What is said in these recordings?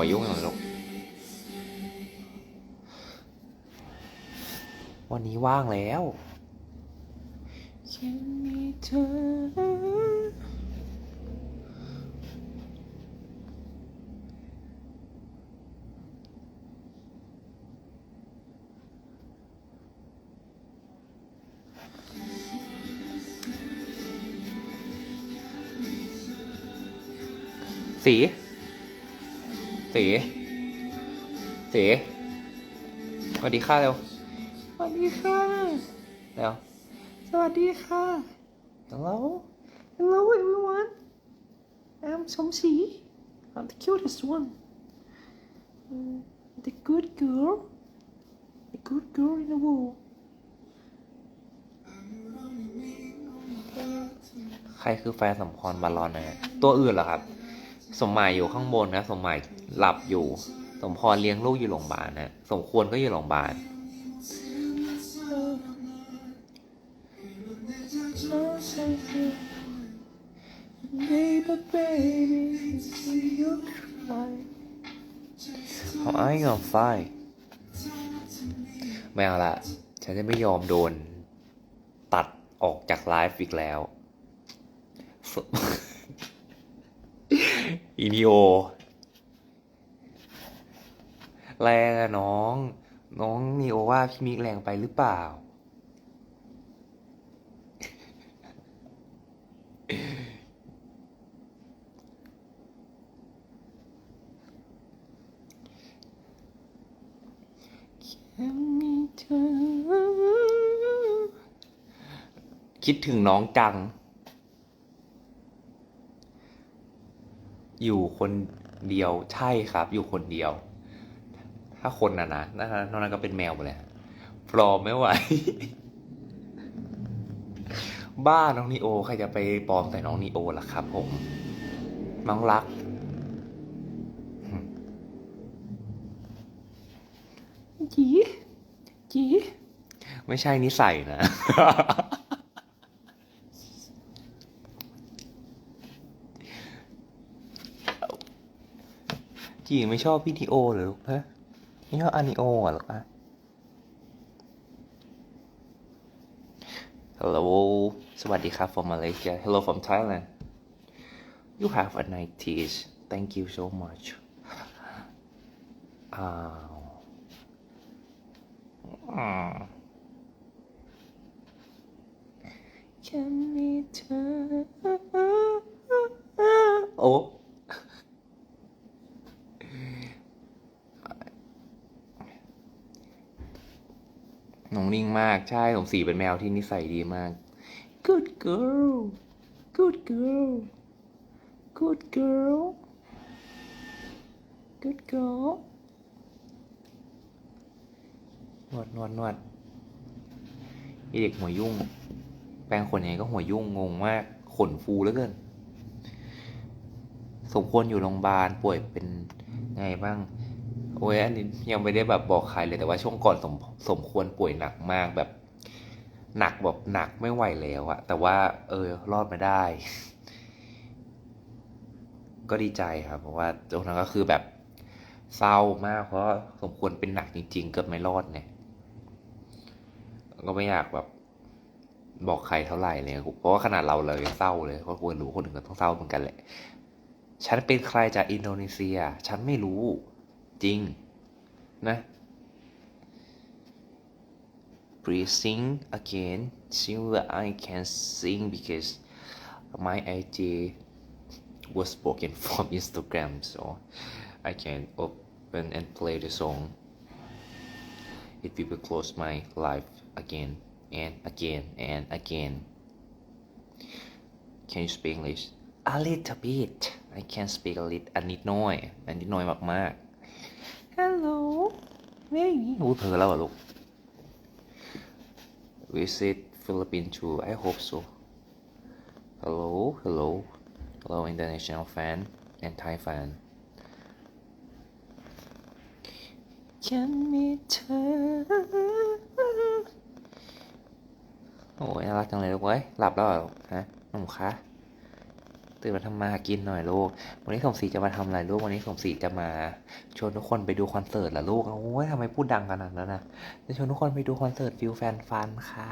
หัวยุ่งอย่างลูกวันนี้ว่างแล้วแค่มีเธอสี สีสีสวัสดีค่ะเร็ว สวัสดีค่ะเร็ว สวัสดีค่ะ Hello Hello everyone I'm สมศรี I'm the cutest one Mm, the good girl the good girl in the world ใครคือแฟนสมพรบาลอนนะฮะตัวอื่นเหรอครับ สมหมายอยู่ข้างบนนะ สมหมาย หลับอยู่ สมพรเลี้ยงลูกอยู่โรงพยาบาลนะสมควรก็อยู่โรงพยาบาล Baby, baby, see you cry. How are you gonna fly? ไม่เอาละฉันจะไม่ยอมโดน ตัดออกจากไลฟ์อีกแล้วสอีนิโอ แรงอะน้อง น้องนีโอว่าพี่มิกแรงไปหรือเปล่าแค่มีเธอคิดถึงน้องจัง อยู่คนเดียวใช่ครับ อยู่คนเดียว ถ้าคนน่ะนะนะนอกนั้นก็เป็นแมวหมดเลยปลอมไม่ไหว บ้าน้องนีโอใครจะไปปลอมใส่น้องนีโอล่ะครับ ผมน้องรัก จีจีไม่ใช่นิสัยนะจีไม่ชอบพี่ทีโอเหรอลูกฮะ ไม่ชอบอานิโอเหรอคะ Hello สวัสดีครับ from Malaysia Hello from Thailand You have a nice teeth Thank you so much อ้าวอืมแค่มีเธอโอ้ นิ่งมาก ใช่สมศรีเป็นแมวที่นิสัยดีมาก good girl good girl good girl good girl นวดนวดนวดเด็กหัวยุ่ง แปลงขนยังไงก็หัวยุ่งงงมาก ขนฟูเหลือเกิน สมควรอยู่โรงพยาบาลป่วยเป็นไงบ้าง โอ้ยอันนี้ยังไม่ได้แบบบอกใครเลยแต่ว่าช่วงก่อนสมสมควรป่วยหนักมากแบบ หนักแบบหนักไม่ไหวแล้วอะแต่ว่า เออ รอดมาได้ ก็ดีใจครับ เพราะว่าตรงนั้นก็คือแบบเศร้ามาก เพราะสมควรเป็นหนักจริง ๆ เกือบไม่รอดเนี่ย ก็ไม่อยากแบบ บอกใครเท่าไหร่เลยเพราะว่าขนาดเราเลยเศร้าเลยก็ควรรู้คนอื่นก็ต้องเศร้าเหมือนกันแหละ ฉันเป็นใครจากอินโดนีเซีย ฉันไม่รู้ จริง นะ Please sing again sing that I can sing because my ID was broken from Instagram so I can open and play the song it will close my life again and again and again can you speak English a little bit I can speak a little อันนิดหน้อย อันนิดหน้อยมากๆ Hello ไม่หูเธอแล้วเหรอลูก Visit Philippines too I hope so Hello Hello Hello international fan and Thai fan ฉันมีเธอโอ้ยน่ารักจังเลยลูกเว้ย หลับแล้วเหรอลูกฮะหนุ่มคะ ตื่นมาทำมากินหน่อยลูก วันนี้สมศรีจะมาทำอะไรลูก วันนี้สมศรีจะมาชวนทุกคนไปดูคอนเสิร์ตเหรอลูกโอ้ยทำไมพูดดังขนาดนั้นนะ จะชวนทุกคนไปดูคอนเสิร์ตฟิลแฟนฟันค่ะ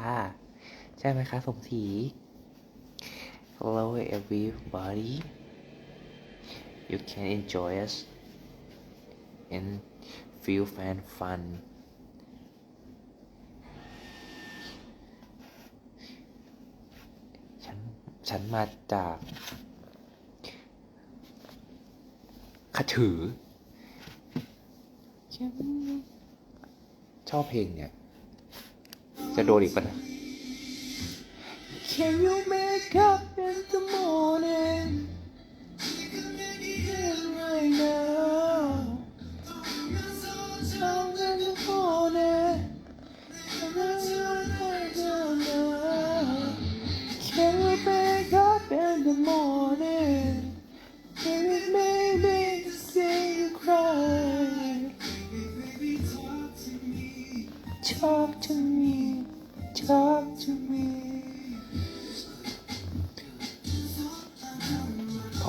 ใช่ไหมคะสมศรี Hello everybody you can enjoy us and feel fan fun ฉัน ฉันมาจาก ขถือ ชอบเพลงเนี่ย จะโดนอีกปะนะ Can you make up in the morning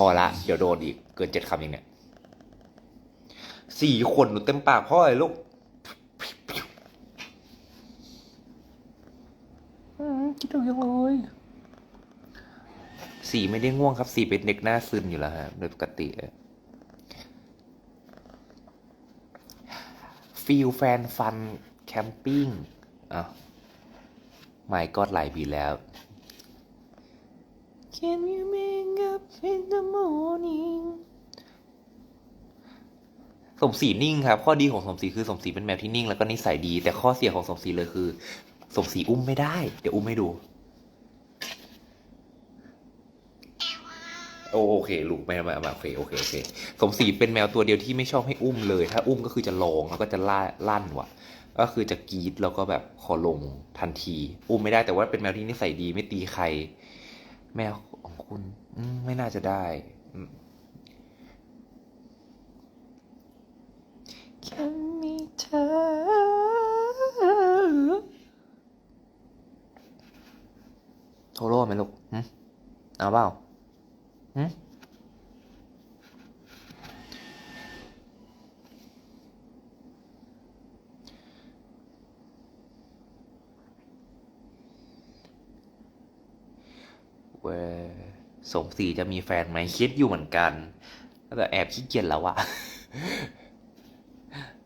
อละ เดี๋ยวโดนอีก เกินเจ็ดคำเองเนี่ยสี่คนหนูเต็มปากพ่อเลยลูกอืมคิดถึงจังเลยสีไม่ได้ง่วงครับ สีเป็นเด็กหน้าซึนอยู่แล้วฮะโดยปกติฟิลแฟนฟัน แคมปิ้งอะไม่ก็หลายปีแล้ว Can you make up in the morning สมศรีนิ่งครับ ข้อดีของสมศรีคือสมศรีเป็นแมวที่นิ่งแล้วก็นิสัยดี แต่ข้อเสียของสมศรีเลยคือ สมศรีอุ้มไม่ได้ เดี๋ยวอุ้มให้ดู โอเคลูกไม่ม่ไม่โอเคโอเคโอเค สมศรีเป็นแมวตัวเดียวที่ไม่ชอบให้อุ้มเลย ถ้าอุ้มก็คือจะลงแล้วก็จะล่าลั่นว่ะ ก็คือจะกรีดแล้วก็แบบขอลงทันที อุ้มไม่ได้แต่ว่าเป็นแมวที่นิสัยดีไม่ตีใคร แมวของคุณอืมไม่น่าจะได้อืมแค่มีเธอโทโร่ไหมลูกหึเอาเปล่า เว้ยสมศรีจะมีแฟนไหมคิดอยู่เหมือนกันแต่แอบขี้เกียจแล้วอะ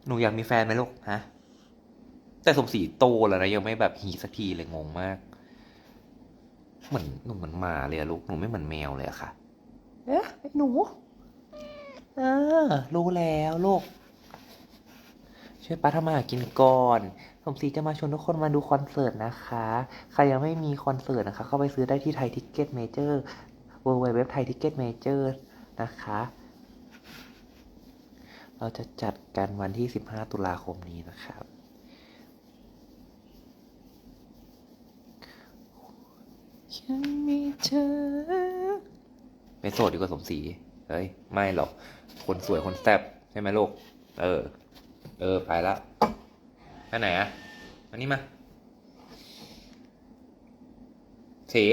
หนูอยากมีแฟนไหมลูกฮะ แต่สมศรีโตแล้วนะยังไม่แบบฮีสักทีเลยงงมาก เหมือนหนูเหมือนหมาเลยอะลูกหนูไม่เหมือนแมวเลยอะค่ะ เอ๊ะไอ้หนูเออรู้แล้วลูกช่วยป้าทำมาหากินก่อน สมศรีจะมาชวนทุกคนมาดูคอนเสิร์ตนะคะ ใครยังไม่มีคอนเสิร์ตนะคะ เข้าไปซื้อได้ที่ไทยทิกเก็ตเมเจอร์เว็บไซต์ไทยทิกเก็ตเมเจอร์นะคะ เราจะจัดกันวันที่ 15 ตุลาคมนี้นะครับยังมีเธอเป็นโสดดีกว่าสมศรี เฮ้ย ไม่หรอก คนสวยคนแซ่บใช่ไหมลูก เออ เออ ไปละ ไปไหนอะมานี่มาเสี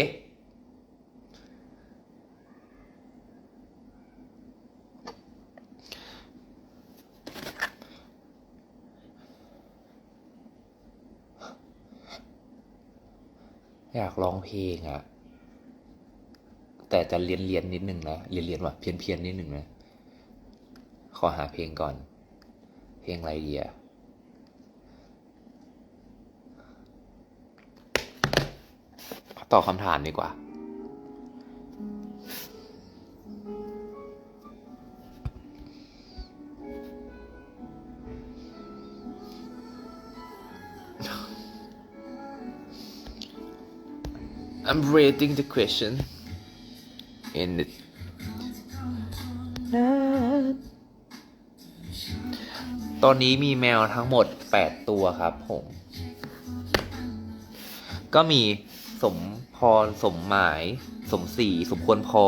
อยากร้องเพลงอะ แต่จะเรียนเรียนนิดนึงนะเรียนเรียนว่ะ เพียนเพียนนิดนึงนะ ขอหาเพลงก่อน เพลงอะไรดีอะ ตอบคำถามดีกว่า I'm reading the question in the ตอนนี้มีแมวทั้งหมด 8 ตัวครับผม ก็มี สมพร สมหมาย สมศรีสมควรพอ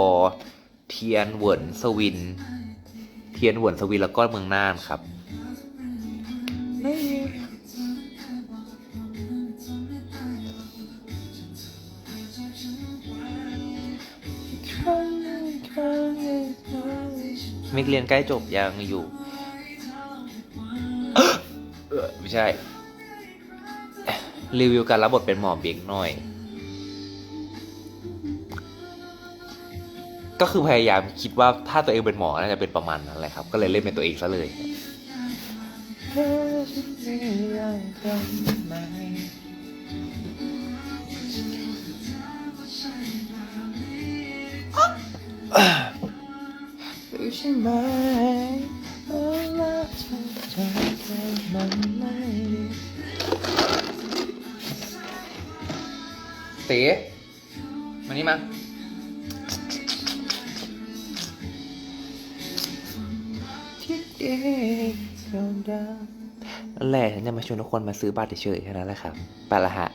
เทียนเหวินสวิน เทียนเหวินสวินแล้วก็เมืองน่านครับครั้งหนึ่งคมิกเรียนใกล้จบยังอยู่เออไม่ใช่ รีวิวการรับบทเป็นหมอเบียงหน่อย ก็คือพยายามคิดว่าถ้าตัวเองเป็นหมอน่าจะเป็นประมาณนั้นแหละครับ ก็เลยเล่นเป็นตัวเองซะเลยใช่ไหมตีมานี่มา นั่นแหละฉันจะมาชวนทุกคนมาซื้อบัตรเฉยๆแค่นั้นแหละครับไปละฮะ